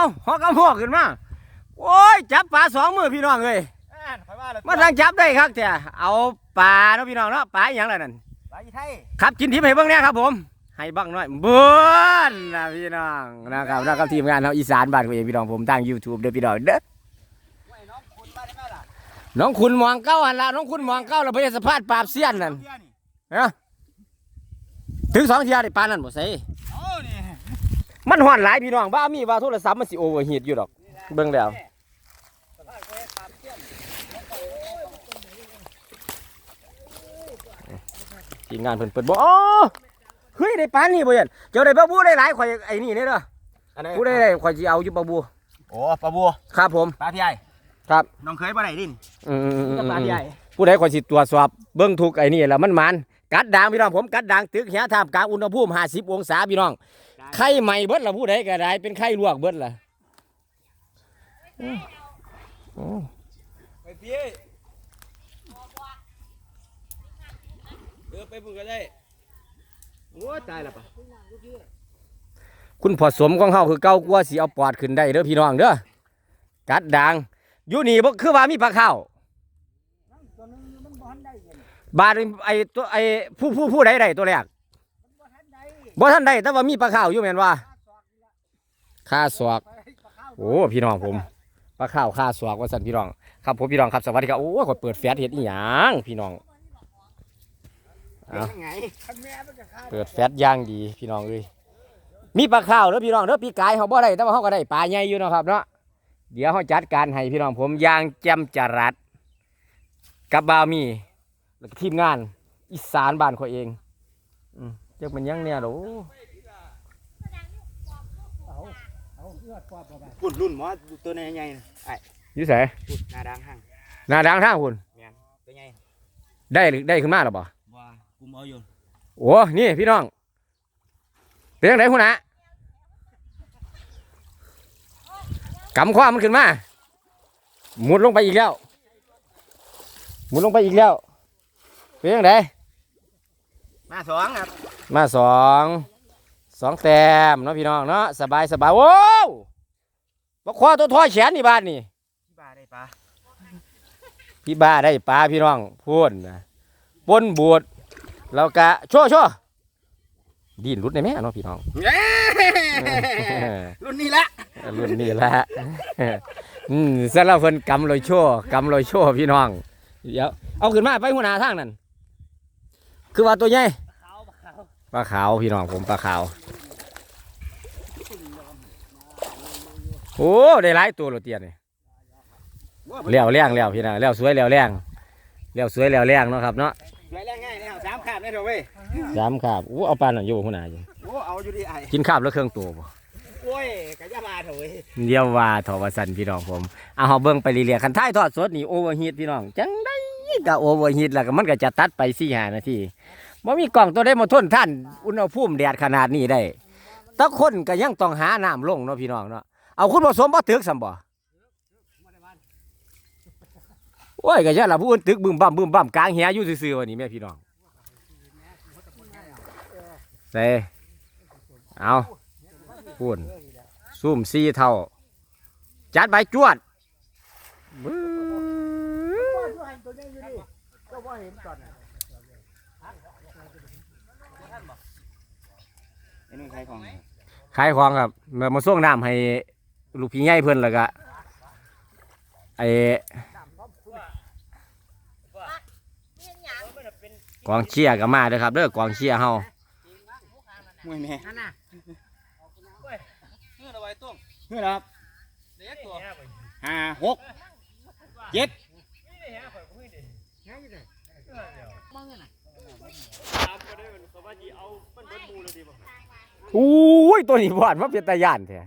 เอาหอกำพวกขึ้นมา โอ้ย จับปลาสองมือพี่น้องเลยอ่านข่อยว่าแล้วมาทางจับได้ครับแต่เอาปลาเนาะพี่น้องเนาะปลาอหย่างไรนั่นปลาอีไทยครับกินทิพย์ให้เบิ่งแหน่ครับผม ให้บังหน่อยเบิ้นนะพี่น้องนะครับนะครับทีมงานเราอีสานบ้านของเองพี่น้องผมทาง YouTube เด้อพี่น้องเด้อไว้น้องคุณมาได้ไหมล่ะน้องคุณมองเก้าหันละน้องคุณมองเก้าเราไปสะพาดปราบเสี้ยนนั่นเบี้ยนี่เนาะถึงสองเทียได้ปลานั่นบ่ใส่โอ้นี่ มันห่อนหลายพี่น้องบ้ามีว่าโทรศัพท์มันสิโอเวอร์ฮีทอยู่ดอก เบิ่งแล้วสภาพแกตามเที่ยงทีมงานเพิ่นเปิดบ่อ๋อเฮ้ยได้ปลานี่บ่ยันเจ้าได้ปลาบูได้หลายข่อยไอ้นี่นี่เด้ออันไหนผู้ได้ได้ข่อยสิเอาอยู่ปลาบูโอ้ปลาบัวครับผมปลาพี่ใหญ่ครับน้องเคยปลาไหนดินอืมๆๆๆกับปลาพี่ใหญ่ผู้ใดคอยสิตรวจสอบเบิ้งทุกไอ้นี่แหละมันมัน กัดด่างพี่น้องผมกัดด่างตึกเหียท่ามกลางอุณหภูมิ50องศาพี่น้องไข่ใหม่เบิดละผู้ใดก็ได้เป็นไข่ลวกเบิดละโอ้ไปพี่เออไปพุ่งก็ได้โอ้ตายและปะคุณผสมของเฮาคือเก่ากว่าสิเอาปอดขึ้นได้เด้อพี่น้องเด้อกัดด่างอยู่นี่บ่คือว่ามีปลาข้าว บาดไอ้ตัวไอ้ผู้ผู้ผู้ใดได้ตัวแรกบ่ทันได้แต่ว่ามีปลาข้าวอยู่แม่นว่าค่าศอกโอ้พี่น้องผมปลาข้าวข้าสวกว่าสันพี่น้องครับผมพี่น้องครับสวัสดีครับโอ้ยกดเปิดแฟลชเห็ดอีหยังพี่น้องเอาเปิดแฟลชย่างดีพี่น้องเอ้ยมีปลาข้าวเด้อพี่น้องเด้อปีกายเขาบ่ได้แต่ว่าเขาก็ได้ปลาใหญ่อยู่นะครับเนาะเดี๋ยวเขาจัดการให้พี่น้องผมย่างแจ่มจรัสกับบาวมี แล้วก็ทีมงาน อีสานบ้านเขาเองอืมเจ้ามันยังเนี่ยโหรอปุ่นรุ่นหมอตัวใหญ่ๆนะไอ้อยู่ไสปุ่นหน้าดังห้างหน้าดังทางคุณแมนตัวใหญ่ได้หรือได้ขึ้นมาหรือเปล่าว่ากุมเอาอยู่โอ้นี่พี่น้องเป็นยังไงคุณนะกำความมันขึ้นมาหมุดลงไปอีกแล้วหมุดลงไปอีกแล้ว เป็นยังไงมาสองครับมาสองสองแต้มเนาะพี่น้องเนาะสบายสบายโว้วบักควาตัวท้อยแขนนี่บ้านนี่ที่บ้าได้ปลาพี่บ้าได้ปลาพี่น้องพูดนะปนบูดแล้วก็โชั่วชั่วดินรุดในแม่เนาะพี่น้องเย้รุ่นนี้ละรุ่นนี้แหละอืมสำหรับเพิ่นกำลอยโชว์กำลอยโชว์พี่น้องเดี๋ยวเอาขึ้นมาไปหัวหน้าทางนั่น คือว่าตัวใหญ่ขาวขาวปลาขาวพี่น้องผมปลาขาว โอ้ได้หลายตัวโรเตียนนี่เลี้ยวแรงแล้วพี่น้องเลี้ยวสวยเลี้ยวแรงเลี้ยวสวยเลี้ยวแรงเนาะครับเนาะไรแรงง่ายเลยครับสามขาบได้เถอะเว้ยสามขาบอู้เอาปลาหน่อยอยู่หัวหน้าอยู่โอ้เอาอยู่ดีไอ้กินขาบแล้วเครื่องตัวบ่โอ้ยกะยามาเถอะเว้ยเดียวว่าทอวสันพี่น้องผมเอาเฮาเบิ่งไปเรื่อยๆคันท้ายทอดสดนี่โอเวอร์ฮีทพี่น้องจังได้ ก็โอเวอร์ฮีทแล้วก็มันก็จะตัดไป4-5นาทีบ่มีกล่องตัวใดมาทนท่าน อุณหภูมิแดดขนาดนี้ได้ตะคนก็ยังต้องหาน้ำลงเนาะพี่น้องเนาะเอาคุณผสมบ่ตึกซำบ่โอ้ยก็จะละผู้อื่นตึกบึมบั่มบึมบั่มกลางเหียอยู่ซื่อๆวันนี้แม่พี่น้องเซ่เอาพูนซุ่มซีเท่า จัดใบจวดบึ้ ไอ้นุ่นใครของขายของครับมามาส่งน้ำให้ลูกพี่ใหญ่เพิ่นแล้วก็ไอ้กองเชียร์ก็มาเด้อครับเด้อกองเชียร์เฮามวยแม่นั่นน่ะเฮือเอาไว้ต้มเฮือครับเล็กตัวห้าหกเจ็ดอุ้ย ตัวนี้บ่อนมาเป็นตาย่านแท้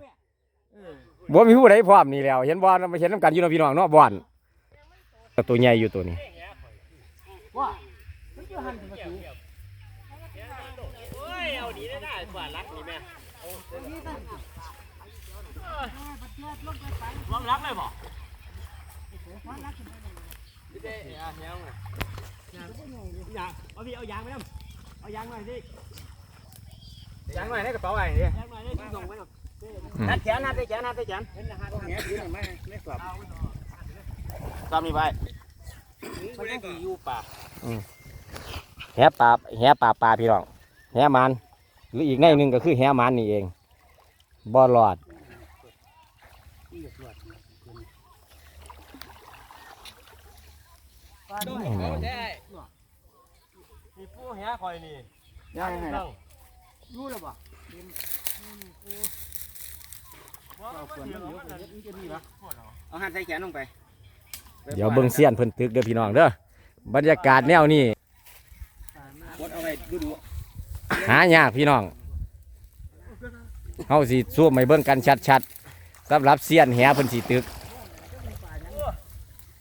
บ่มีผู้ใดพร้อมนี่แล้ว เห็นบ่อนมาเห็นน้ำกันอยู่เนาะพี่น้องเนาะบ่อนตัวใหญ่อยู่ตัวนี้ลองรักเลยบ่พี่เด้อะเฮียงอะยางเอาพี่เอายางไปน้ำเอายางหน่อยสิ ยางหน่อยในกระเป๋าไอ้ดิยางหน่อยในที่ส่งไปหน่อยนัดแขนนัดแขนนัดแขนตามนี่ไปแหปลาแหปลาปลาพี่น้องแหมันหรืออีกในหนึ่งก็คือแหมันนี่เองบ่รอดมีผู้เหี้ยคอยนี่ยังไง นะรู้หรือเปล่าเอาหันใส่แขนลงไปเดี๋ยวเบิ่งเสี้ยนเพิ่นตึกเด้อพี่น้องเด้อบรรยากาศแนวนี้กดเอาไว้ดูดูหายากพี่น้องเฮาสิสู้ไม่เบิ่งกันชัดๆสำหรับเสี้ยนแหเพิ่นสิตึก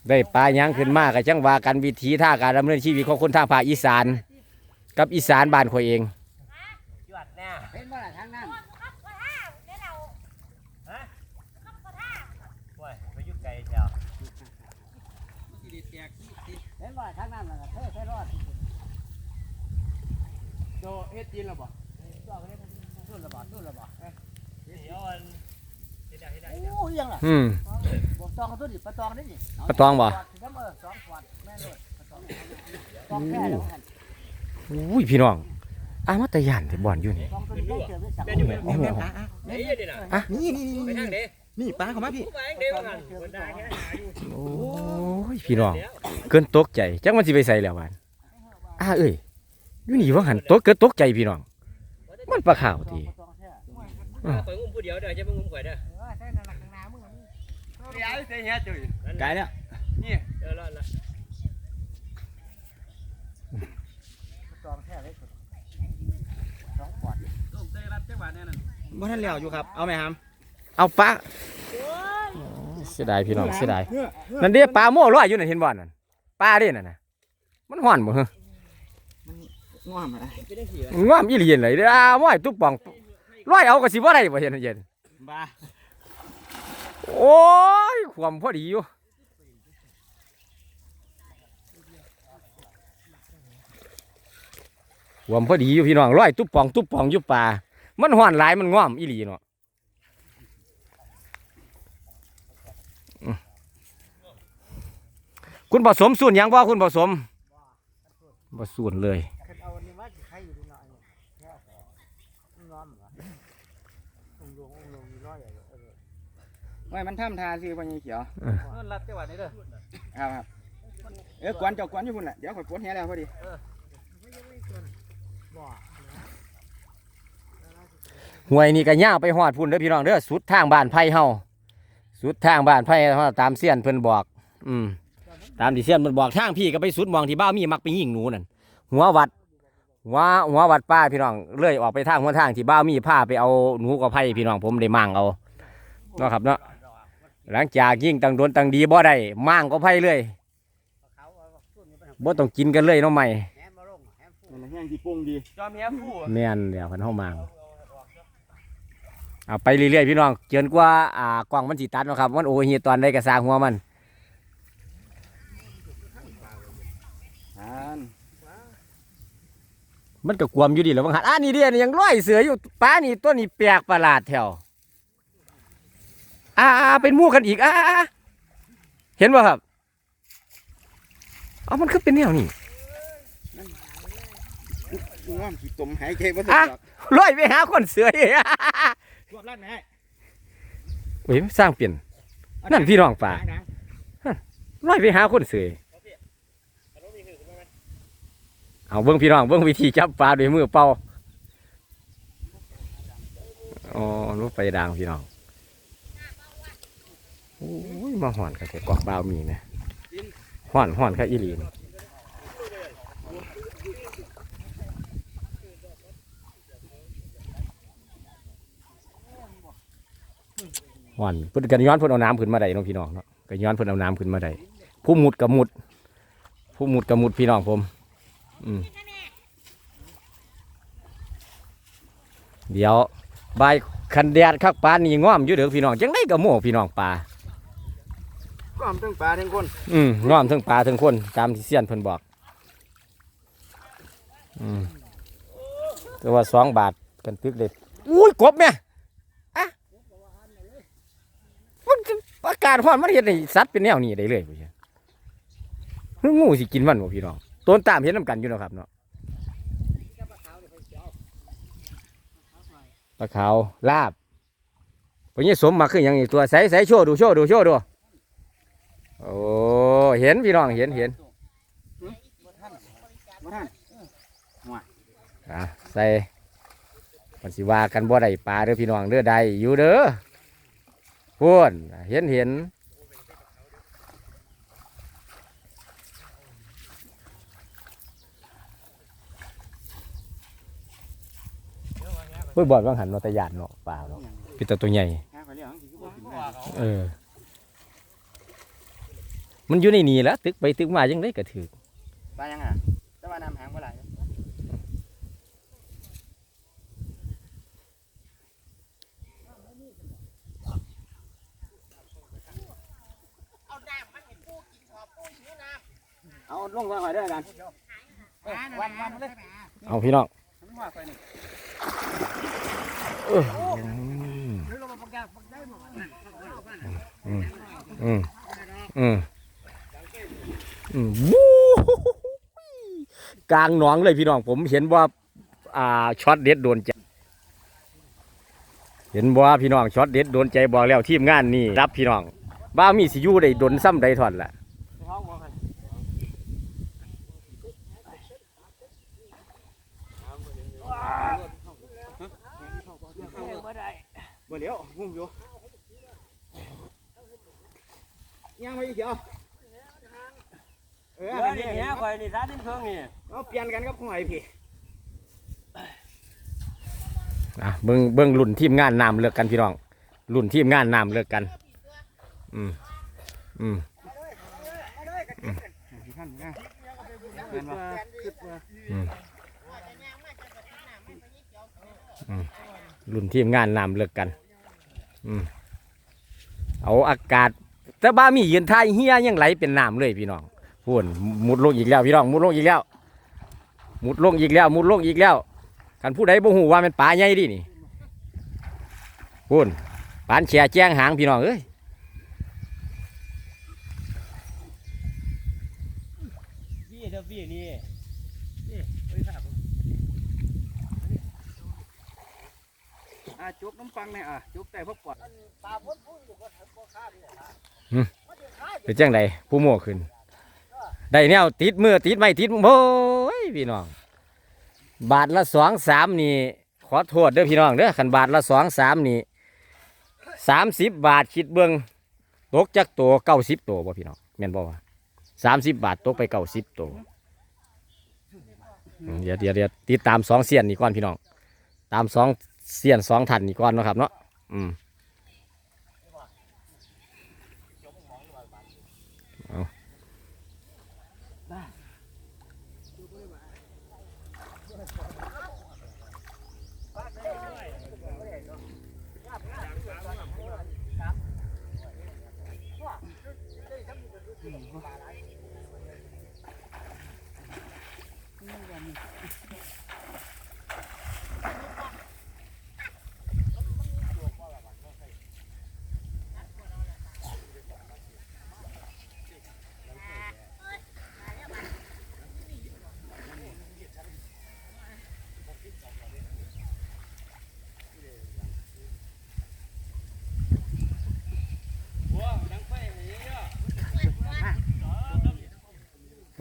ได้ปลาหยังขึ้นมาก็จังว่ากันวิธีท่าการดำเนินชีวิตของคนทางภาคอีสาน กับอีสานบ้านข่อยเองจวดแน่เห็นว่าทางนั้นโอ้ยไปยุ่ไกลเชียวเห็นว่าทางนั้นน่ะเธอใช้รอดโดเฮ็ดจีนหรอบ่สู้ระบาดสู้ระบาดเดี๋ยวอันเฮ็ดได้เฮ็ดได้โอ้ยยังล่ะอืมบอกตองเขาตัวดิปลาตองนี่ดิปลาตองบ่เสองขวดแม่นเลยปลาตองตองแค่แล้วกันอุ้ยพี่น้อง อามาตะยานแต่บ่อนอยู่นี่องตัวนี้ได้เจอได้จับแม่นอยู่ไหมโอ้โหเฮ้ยเดี๋ยวนะนี่นี่นี่ไปทางเด้นี่ปลาเขามาพี่โอ้ยพี่น้องเกินตกใจจังมันสิไปใส่แล้วบานอ้าเอ้ยอยู่นี่ว่าหันตกเกินตกใจพี่น้อง มันปลาขาวทีข่อยงุ้มผู้เดียวเด้อจะไปงุ้มข่อยเนั่เดี๋ยวเสียเหี้ยจุ้ยไกลแล้วนี่เดี๋ยวรอดละ ตองแค่เลยสองขวด บ่ทันแล้วอยู่ครับ เอาไหมครับเอาปลาเสียดายพี่น้องเสียดายนั่นเด้ปลาโม่ลอยอยู่นั่นเห็นบ่นั่นปลาเด้นั่นน่ะมันห่อนบ่ฮะง่วงอะไรมันง่ามอีหลีนเลยเด้ออ้าม้อยตุ๊บป่องลอยเอาก็สิบ่ได้บ่เห็นเย็นบ้าโอ้ยความพอดีอยู่ความพอดีอยู่พี่น้องลอยตุ๊บป่องตุ๊บป่องอยู่ป่า มันห่อนหลายมันง่อมอีหลีเนาะคุณผสมส่วนหยังบ่คุณผสมบ่ส่วนเลยเอาอันนี้ว่าใครอยู่ดีหน่อยแค่น้อมเหรอองลงองลงมีร้อยอย่างเออไม่มันทำทาซื้อปัญญาเขียวเงินรัดจังหวัดนี้เด้อครับครับเออกวนเจ้ากวนอยู่พุ่นแหละเดี๋ยวข่อยปวดแหแล้วพอดีบ่ ห่วยนี่ก็ย่างไปหอดพุ่นเด้อพี่น้องเด้อสุดทางบ้านไผ่เฮาสุดทางบ้านไผ่เฮาตามเสี้ยนเพิ่นบอก อืมตามที่เสี้ยนเพิ่นบอกทางพี่ก็ไปสุดหมองที่บ้าวมีมักไปยิงหนูนั่นหัววัดหัวหัววัดป้าพี่น้องเลื่อยออกไปทางหัวทางที่บ้าวมีพาไปเอาหนูกับไผ่พี่น้องผมได้มั่งเอาเนาะครับเนาะหลังจากยิงตังโดนตังดีบ่ได้มั่งก็ไผ่เลยบ่ต้องกินกันเลยเนาะใหม่แหมมาลงแหมฟูนั่นน่ะแห้งที่ปรุงดีจอมเหี้ยผู้แม่นเดี๋ยวเพิ่นเฮามั่ง เอาไปเรื่อยๆพี่น้องเกินกว่าอ่ากล้องมันสิตัดเนาะครับมันโอ้ยเฮียตอนได้กระซางหัวมันอ่านมันก็กวมอยู่ดีแล้วบางหันอ่านี่เดียนี่ยังร้อยเสืออยู่ป้านี่ตัวนี้แปลกประหลาดแถวอ่าอ่าเป็นหมู่กันอีกอ่าอ่าอ่าเห็นป่ะครับเอามันคือเป็นแนวนี่ง่วงขี้ตมหายใจบ่อะทันหรอกร้อยไปหาคนเสืออีก รวบรัดไหมให้เฮ้ยสร้างเปลี่ยน นั่นพี่น้องป่าดังร้อยไปหาคนเสือเอาเบิ้งพี่น้องเบิ้งวิธีจับปลาด้วยมือเป่าอ๋อรู้ไปดังพี่น้องโอ้ยมาห่อนกันแต่กอกบาวมีนะห่อนห่อนค่ะอีหลีน ห่อนเพิ่นกันย้อนเพิ่นเอาน้ำขึ้นมาได้เน้องพี่น้องเนาะกันย้อนเพิ่นเอาน้ำขึ้นมาได้ผู้มุดกับมุด ผู้มุดกับมุดพี่น้องผม อืมเดี๋ยวบายคันแดดคักปลานี่ง่อมอยู่เด้อพี่น้องจังได้กับโม่พี่น้องปลาๆก็ทั้งปลาทั้งคน อืมง่อมทั้งปลาทั้งคนตามที่เสียนเพิ่นบอก อืมแต่ว่าสองบาทกันตึกเด็ดอุ้ยกบแม่อะาศร้อนมันเฮ็ดให้สัตว์เป็นแนวนี้ได้เลยผู้เชี่เฮ้ยงูสิกินมันบ่พี่น้องต้นตามเห็นนํกันอยู่เนาะครับเนาะปลาขาวลาบพวกนี้สมมาคือหยังอีกตัวใส่ใส่โชว์ดูโชว์ดูโชว์ดูโอ้เห็นพี่น้องเห็นเห็นอะใส่มันสิว่ากันบ่ได้ปลาเด้อพี่น้องเด้อใดอยู่เด้อ พูนเห็นเห็นเฮ้ยบอดว่างหันเนาต่หยาดเนาะปลาเนาะเป็นตัวตัวใหญ่เออ มันอยู่ในนี่แล้วตึกไปตึกมายังได้กระถือปลายังอะแต่ว่าน้ำหางบ่หลาย เอาลงมาหน่อยเด้อกันวันวันเลยเอาพี่น้องอืมอืมอืมอืมอืมวู้กลางหนองเลยพี่น้องผมเห็นว่าอ่าช็อตเด็ดโดนใจเห็นว่าพี่น้องช็อตเด็ดโดนใจบอกแล้วทีมงานนี่รับพี่น้องบ้ามีสิยูได้ดนซ้ำใดถอนล่ะ บ่เลี้ยวงุ่มอยู่ยังไม่เกี่ยวเออเออนี่เหี้ยข่อยนี่ร้านนี้เพิ่งนี่เอาเปลี่ยนกันกับของไอ้พี่อะเบิ่งเบิ่งรุ่นทีมงานนำเลือกกันพี่น้องรุ่นทีมงานนำเลือกกัน อืมอืมท่านนะเห็นบ่รุ่นทีมงานนำเลือกกันอืม เอาอากาศ แต่บ้ามีเยืนท้ายเฮียยังไหลเป็นน้ำเลยพี่น้องพูนมุดลงอีกแล้วพี่น้องมุดลงอีกแล้ว มุดลงอีกแล้ว มุดลงอีกแล้วกันผู้ใดบ่ฮู้ว่ามันปลาใหญ่ดินี่พูนปานแฉแจ้งหางพี่น้องเอ้ยพี่เด้อพี่นี่ อะจุกน้ำปังเนี่ยอะจุกแต่พวกกอดเป็นจังไดผู้โม่ขึ้น ได้แนวติดมือติดไม่ติดโอ้ยพี่น้อง บาทละสองสามนี่ ขอโทษเด้อพี่น้องเด้อขันบาทละสองสามนี่สามสิบบาทคิดเบิ้งตกจากตัวเก้าสิบตัวบ่พี่น้องแม่นบ่วะสามสิบบาทตกไปเก้าสิบตัวอืมเดี๋ยวเดี๋ยวเดี๋ยวติดตามสองเสียนนี่ก่อนพี่น้อง ตามสอง เสียนสองถันนี่ก่อนเนาะครับเนาะอืม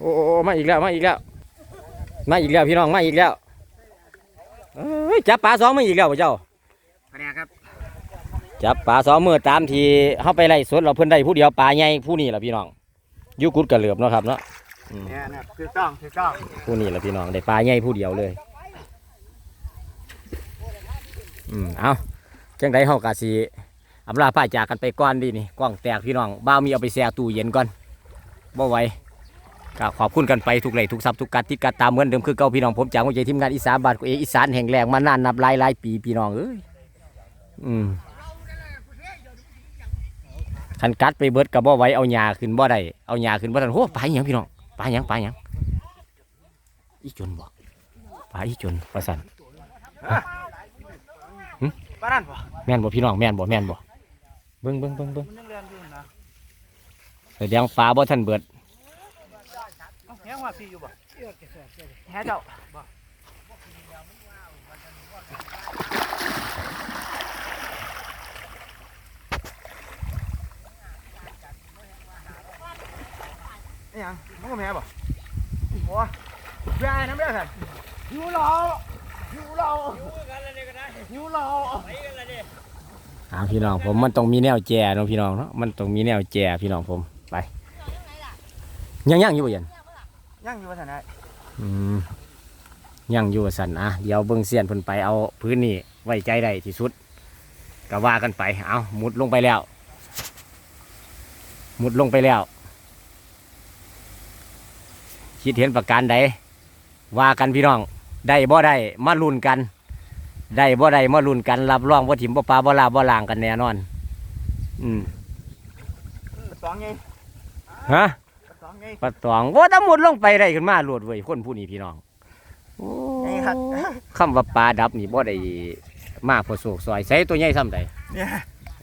โอ้โอ้โอ้มาอีกแล้วมาอีกแล้วมาอีกแล้วพี่น้องมาอีกแล้วเอ้ยจับปลาสองมืออีกแล้วบ่เจ้าคะแนนครับจับปลาสองมือตามที่เฮาไปไล่สดเราเพิ่นได้ผู้เดียวปลาใหญ่ผู้นี้ล่ะพี่น้องอยู่กุดกระเหลือบเนาะครับเนาะอืมเนี่ยนะคือต้องคือต้องผู้นี้ล่ะพี่น้องได้ปลาใหญ่ผู้เดียวเลยอืมเอาจังไดเฮากะสิอำลาป้าจากกันไปก่อนดีนี่กล้องแตกพี่น้องบ้าวมีเอาไปแช่ตู้เย็นก่อนบ่ไหว ก็ขอบคุณกันไปทุกไหลทุกซับทุกการติดการตามเหมือนเดิมคือเก่าพี่น้องผมจากหัวใจทีมงานอีสานบานกูเองอีสานแห่งแรงมานานนับหลายหลายปีพี่น้องเอ้ยอืมคันกัดไปเบิดกับบ่ไว้เอาหญ้าขึ้นบ่ได้เอาหญ้าขึ้นบ่ทันโอ้ปลาหยังพี่น้องปลาหยังปลาหยังอีจนบ่ปลาอีจนปลาสันบ้านนั่นป่แม่นบ่พี่น้องแม่นบ่แม่นบ่เบิ่งเบิ่งเบิ่งเบิ่งเรียนอยู่นะแสดงฟ้าบ่ทันเบิด แห้งว่าพี่อยู่บ่แห้เจ้านี่ยังมันก็แม่บ่โอ้ยแย่น้ำเด้อท่านอยู่รออยู่รออยู่รออ่าพี่น้องผมมันต้องมีแนวแจเนาะพี่น้องเนาะมันต้องมีแนวแจพี่น้องผมไปยังยังอยู่บ่เยัน ยังอยู่ว่าท่านไอ้อืมยังอยู่ว่าสันอะเดี๋ยวเบิ่งเสียนเพิ่นไปเอาพื้นนี่ไว้ใจได้ที่สุดก็ว่ากันไปเอามุดลงไปแล้ว มุดลงไปแล้ว คิดเห็นประการใดว่ากันพี่น้อง ได้บ่ได้มาลุ้นกัน ได้บ่ได้มาลุ้นกัน รับรองว่าถิ่มบ่ปลาบ่ลาบ่ลางกันแน่นอน อืมสองไงฮะสองไง ปลาตองว่าถ้ามุดลงไปได้ขึ้นมาโลดเว้ยคนผู้นี้พี่น้องโอ้ไงครับ คำว่าปลาดับนี่บ่ได้มาพอโศกซอยใส่ตัวใหญ่ซ้ำใดเนี่ย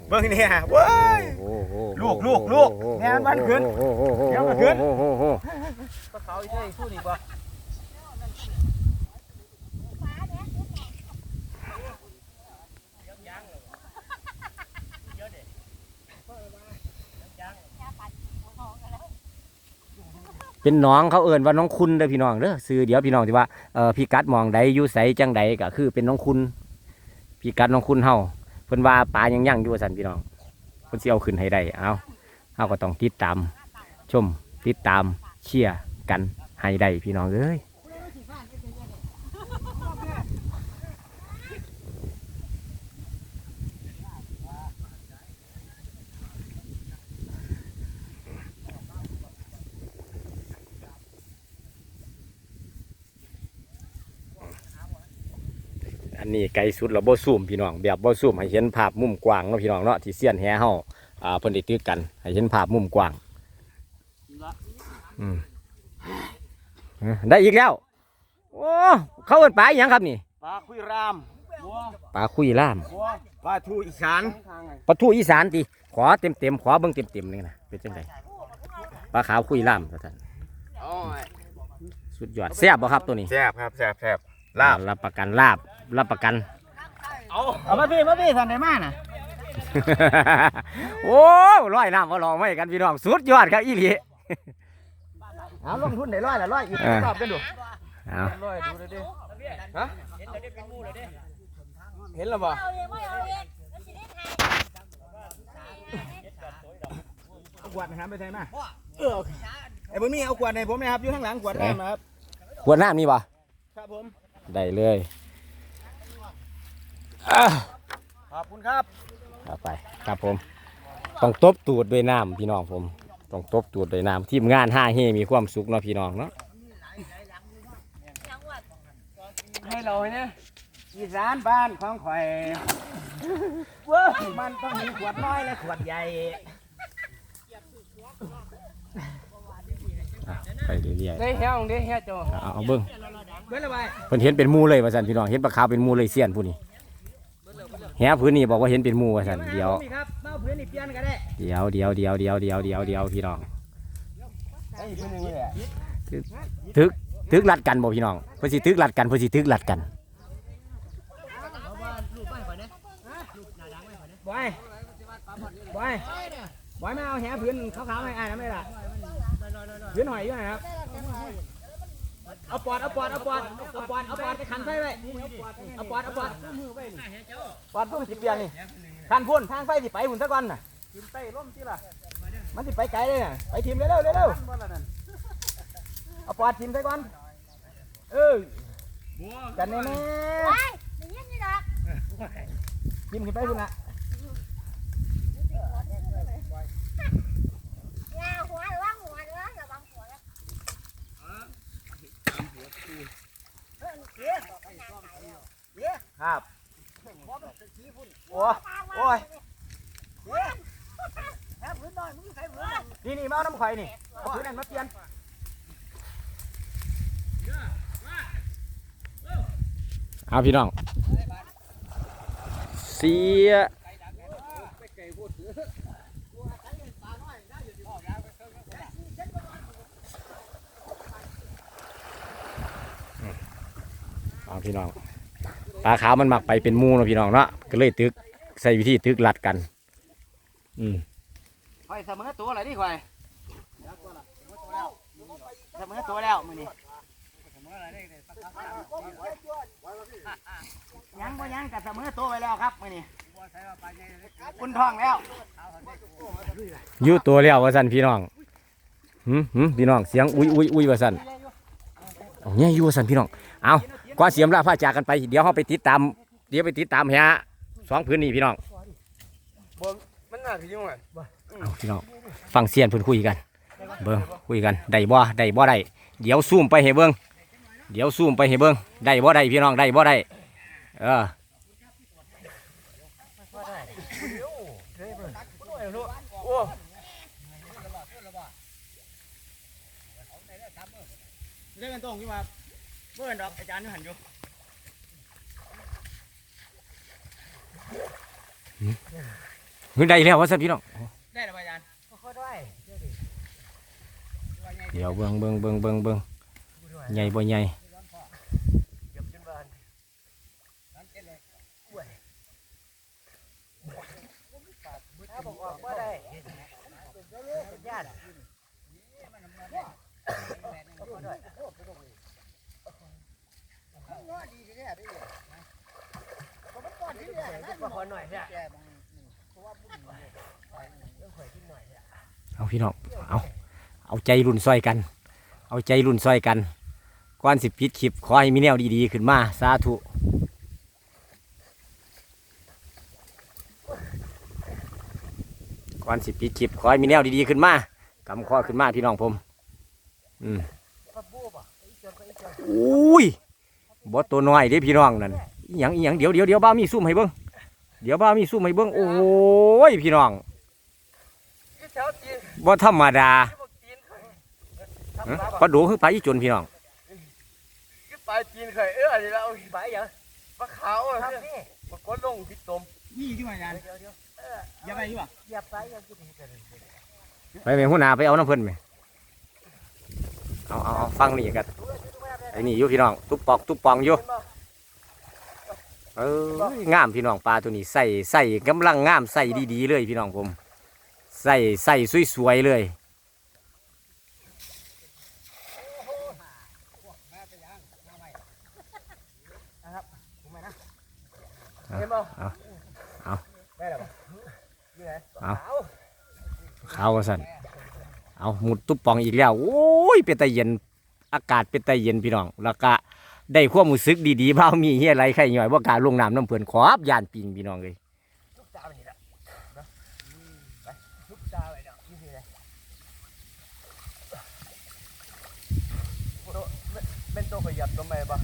เบิ่งเนี่ยเว้ย โอ้โหลูกลูกลูกแม่นมันขึ้นโอ้โหเดี๋ยวมันขึ้น โอ้โหโอ้โห ปลาขาวอีเท่สู้นี่บ่ เป็นน้องเขาเอิ่นว่าน้องคุณเด้อพี่น้องเด้อซื้อเดี๋ยวพี่น้องที่ว่าเออพี่กัดมองใดอยู่ใสจังใดก็คือเป็นน้องคุณพี่กัดน้องคุณเฮาเพิ่นว่าปลายังยั่งอยู่สันพี่น้องเพิ่นสิเอาขึ้นให้ได้เอาเฮาก็ต้องติดตาม ชมติดตามเชียร์กันให้ได้พี่น้องเอ้ย นนี้ไกลสุดเราบ่ซูมพี่น้องแบบบ่ซูมให้เห็นภาพมุมกว้างเนาะพี่น้องเนาะที่เสียนแห่เฮาอ่าเพิ่นได้ตึกกันให้เห็นภาพมุมกว้างอืมเอ้อได้อีกแล้วโอ้เขาเอิ้นปลาอหยังครับนี่ปลาคุยรามปลาคุยล่ามปลาทูอีสานปลาทูอีสานติขอเต็มๆขอเบิ่งเต็มๆนี่นะเป็นจังไดปลาขาวคุยล่ามว่าท่านโอ้ยสุดยอดแซ่บบ่ครับตัวนี้แซ่บครับแซ่บแซ่บลาบรับประกันลาบ รับประกัน เอามาพี่มาพี่ท่านได้มาน่ะโอ้ร้อยน้ำมาลองไม่กันพี่น้องสุดยอดครับอีหลีเอาลงทุนได้ร้อยละร้อยอีกอ่ารอบกันดูเอาร้อยดูเลยดิฮะเห็นแล้วบ่เอาเลยไม่เอาเลยแล้วสิได้ทายเอาขวดนะครับไปใส่มาเออไอ้ผมนี่เอาขวดในผมนะครับอยู่ข้างหลังขวดน้ำนะครับขวดน้ำนี่บ่ครับผมได้เลยอะ ขอบคุณครับเอาไปครับผม ต้องตบตูดด้วยน้ำพี่น้องผม ต้องตบตูดด้วยน้ำทีมงานห้าเฮมีความสุขเนาะพี่น้องเนาะจังหวัดให้เราเนี่ยอีสานบ้านของข่อยเว้ยมันต้องมีขวดน้อยและขวดใหญ่อะไปเรื่อยได้แห้งได้แห้งจ้ะๆเอาเอาเบิ้งเบิ้ลละไปเพิ่นเห็นเป็นหมูเลยว่าสันพี่น้องเห็นปลาขาวเป็นหมูเลยเสี้ยนผู้นี้ แหพื้นนี่บอกว่าเห็นเป็นหมูว่าสันเดี๋ยวมีครับเบ้าพื้นนี่เปลี่ยนกันได้เดี๋ยวเดี๋ยวเดี๋ยวเดี๋ยวเดี๋ยวเดี๋ยวเดี๋ยวพี่น้องไอ้พื้นนี่แหละทึกทึกรัดกันบ่พี่น้องเพื่อสิทึกรัดกันเพื่อสิทึกรัดกันบอยบอยบอยไม่เอาแหพื้นขาวๆให้อายนะไม่ล่ะพื้นหอยอยู่ไหนครับ เอาปอดเอาปอดเอาปอดเอาปอดเอาปอดไปขันไฟไว้เอาปอดเอาปอดปอดพุ่มสิบเดือนนี่ขันพุ่นทางไฟสิไปหุ่นซะก่อนน่ะทิมไปร่มที่ล่ะมันสิไปไกลเลยน่ะไปทิมเร็วๆเร็วๆเอาปอดทิมซะก่อนเออกันแน่ไปอย่างนี้นี่ดอกๆทิมขึ้นไปพุ่นน่ะ ครับโอ้ยโอ้ยนี่นี่มเอาน้ำข่อยนี่เอาพื้นนั่นมาเปลี่ยนเอาพี่น้องเสียเอาพี่น้อง ปลาขาวมันมักไปเป็นหมูเนาะพี่น้องเนาะก็เลยตึกใส่วิธีตึกรัดกัน อืมไปเสมอตัวอะไรดิควายเสมอตัวแล้วมือนี่ยังบ่ยังกับเสมอตัวไปแล้วครับมือนี่คุณทองแล้วอยู่ตัวแล้วว่าสันพี่น้องหืมหืมพี่น้องเสียงอุ้ยอุ้ยอุ้ยว่าสันเอาเนี่ยอยู่ว่าสันพี่น้องเอา ก่อนเสียมลาพาจากกันไป เดี๋ยวเราไปติดตาม เดี๋ยวไปติดตามฮะสองพื้นนี่พี่น้องมันน่าที่ยุ่งอะเอาพี่น้องฟังเสียนเพิ่นคุยกัน เบิ่งคุยกันได้บ่ได้บ่ได้เดี๋ยวซูมไปให้เบิ่งเดี๋ยวซูมไปให้เบิ่งได้บ่ได้พี่น้องได้บ่ได้เออเล่นกันตรงที่มา เมื่อดอกอาจารย์นี่หันอยู่เฮ้ยได้แล้วว่าสันพี่น้องได้หรือเปล่าอาจารย์เดี๋ยวเบิ่งเบิ่งเบิ่งเบิ่งเบิ่งใหญ่บ่ใหญ่ เอาพี่น้องเอาเอาใจรุ่นซอยกัน เอาใจรุ่นซอยกันก่อนสิบปิดคลิปขอให้มีแนวดีๆขึ้นมาสาธุก่อนสิบปิดคลิปขอให้มีแนวดีๆขึ้นมากำข้อขึ้นมาพี่น้องผม อืมอุ้ย บอตัวน้อยเด้พี่น้องนั่นอหยังอหยังเดี๋ยวเดี๋ยวเดี๋ยวบ้ามีซุ่มให้เบิ้งเดี๋ยวบ้ามีซุ่มให้เบิ้งโอ้ยพี่น้องบ่ธรรมดาฮะปลาดูคือปลาอีจนพี่น้องปลาจีนเคยเอออะไรแล้วปลาอย่างปลาขาวอะพี่ปลากดลงพิษตมยี่ที่มาอาจารย์ยังไงอยู่อะไปไปหัวหน้าไปเอาน้ำเพิ่นไหมเอาเอาเอาฟังนี่กันไอ้นี่อยู่พี่น้อง ตุ๊บปอกตุ๊บปองอยู่เอองามพี่น้องปลาตัวนี้ใส่ใส่กำลังงามใส่ดีๆเลยพี่น้องผม ใส่ใส่สวยๆเลยเห็นป่ะได้แล้วเอาข้าสันเอาหมุดตุ๊บปองอีกแล้ว โอ้ยเป็นตาเย็น อากาศเป็นตาเย็นพี่น้อง แล้วก็ได้ความรู้สึกดีๆบ้ามีเฮียอะไรใครหน่อยว่าการลงน้ำน้ำเพื่อนขอบยานปิงพี่น้องเลยทุกตาไปนี่ละไปทุกตาไปเนาะนี่คืออะไรเป็นตัวขยับตัวใหม่ปะ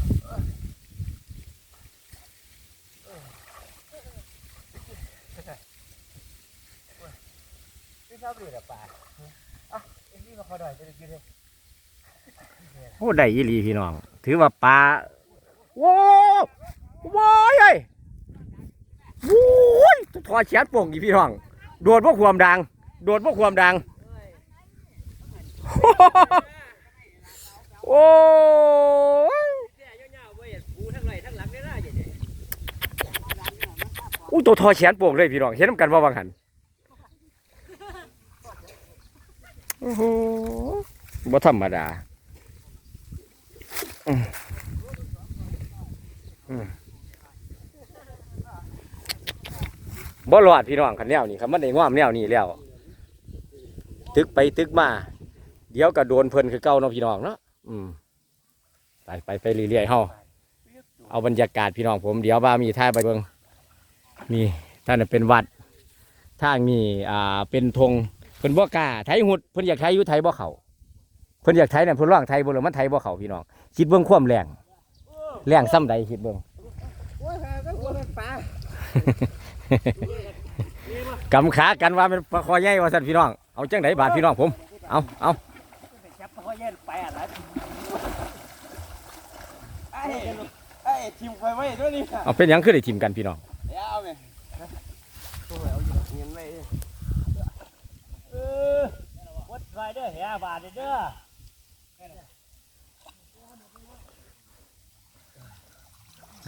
ไม่ชอบเรียนอะป่าอะไอ้นี่มาขอหน่อยจะได้กินเลย โอ้ได้ยีหลีพี่น้อง ถือว่าปลาว้วว้ายเอ้ยโว้ยทอดแชทโป่งอีพี่น้อง โดดพวกความดัง โดดพวกความดัง โอ้ยอู้ตัวทอแขนโป่งเลยพี่น้อง เห็นน้ำกันว่าบางหันโอ้โหบ่ธรรมดา บ่รอดพี่น้องคันแนวนี่ครับมันได้ง่อมแนวนี้แล้วตึกไปตึกมา เดี๋ยวก็โดนเพลินคือเก่าเนาะพี่น้องเนาะอืมไปไปไปเรื่อยๆเฮาเอาบรรยากาศพี่น้องผมเดี๋ยวว่ามีท่าไปเบิงนี่ท่านเป็นวัดท่างนี่อ่าเป็นธงเพิ่นบ่อกาไทยหุดเพิ่นอยากไทยยู่ไทยบ่เขา เพิ่นอยากไทยน่ะเพิ่นร้องไทยบ่หรือมันไทยบ่เขาพี่น้องคิดเบิ่งความแรงแรงซ้ำใดคิดเบิ่งโอ้ยก็กลัวเป็นปลากำขากันว่าเป็นปลาคอใหญ่ว่าสันพี่น้องเอาจังไดบาทพี่น้องผม เอาเอาจับเขาแย่ไปอะไรไอ้ไอ้ทีมไฟไว้ด้วยนี่เอาเป็นหยังขึ้นได้ทีมกันพี่น้องเดี๋ยวเอาไหมตัวเอาอยู่เงินไว้เออวัดไรเด้อเฮียบาทเด้อ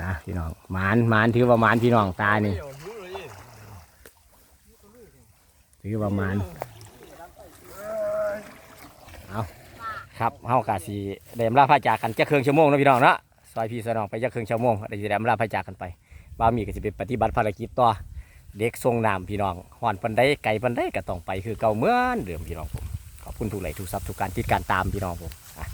นะพี่น้องหมานหมานถือว่าหมานพี่น้องตานี่ถือว่าหมานเอาครับเฮากะสิเดมลาพาจากกันจะเครื่องชั่วโมงนะพี่น้องเนาะซอยพี่ซอยน้องไปจะเครื่องชั่วโมงเดี๋ยวเดมลาพาจากกันไปบ่ามีก็สิไปปฏิบัติภารกิจต่อเด็กทรงน้ำพี่น้องหอนปันไดไก่ปันไดก็ต้องไปคือเก่าเหมือนเดิมพี่น้องผมขอบคุณทุกไหลทุกซับทุกการติดการตามพี่น้องผมอะ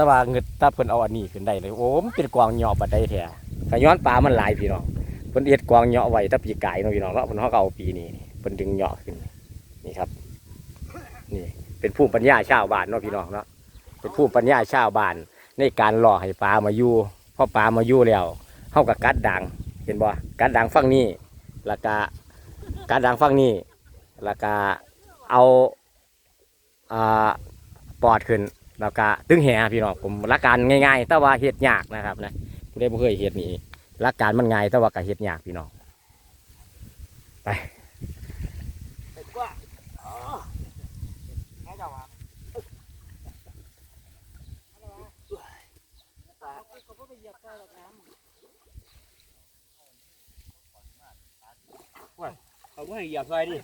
แต่ว่าเงินถ้าเพิ่นเอาอันนี้ขึ้นได้เลยโอ้มันเป็นกวางเหยาะบัดได้แท้ขย้อนปลามันหลายพี่น้องเพิ่นเอ็ดกวางเหยาะไว้แตะปีกายเนาะพี่น้องเนาะเพิ่นเฮาก็เอาปีนี้เพิ่นดึงเหยาะขึ้นนี่ครับ นี่เป็นภูมิปัญญาชาวบ้านเนาะพี่น้องเนาะเป็นภูมิปัญญาชาวบ้านในการหล่อให้ปลามาอยู่พอปลามาอยู่แล้วเฮากับกัดดังเห็นบ่กัดดังฝั่งนี้แล้วก็กัดดังฝั่งนี้แล้วก็เอาอ่าปอดขึ้น แล้วก็ตึงแหพี่น้องผมหลักการง่ายๆ แต่ว่าเฮ็ดยากนะครับนะผู้ใดบ่เคยเฮ็ดนี่หลักการมันง่ายแต่ว่าก็เฮ็ดยากพี่น้องไปเขาไม่เหยียบซอยดิ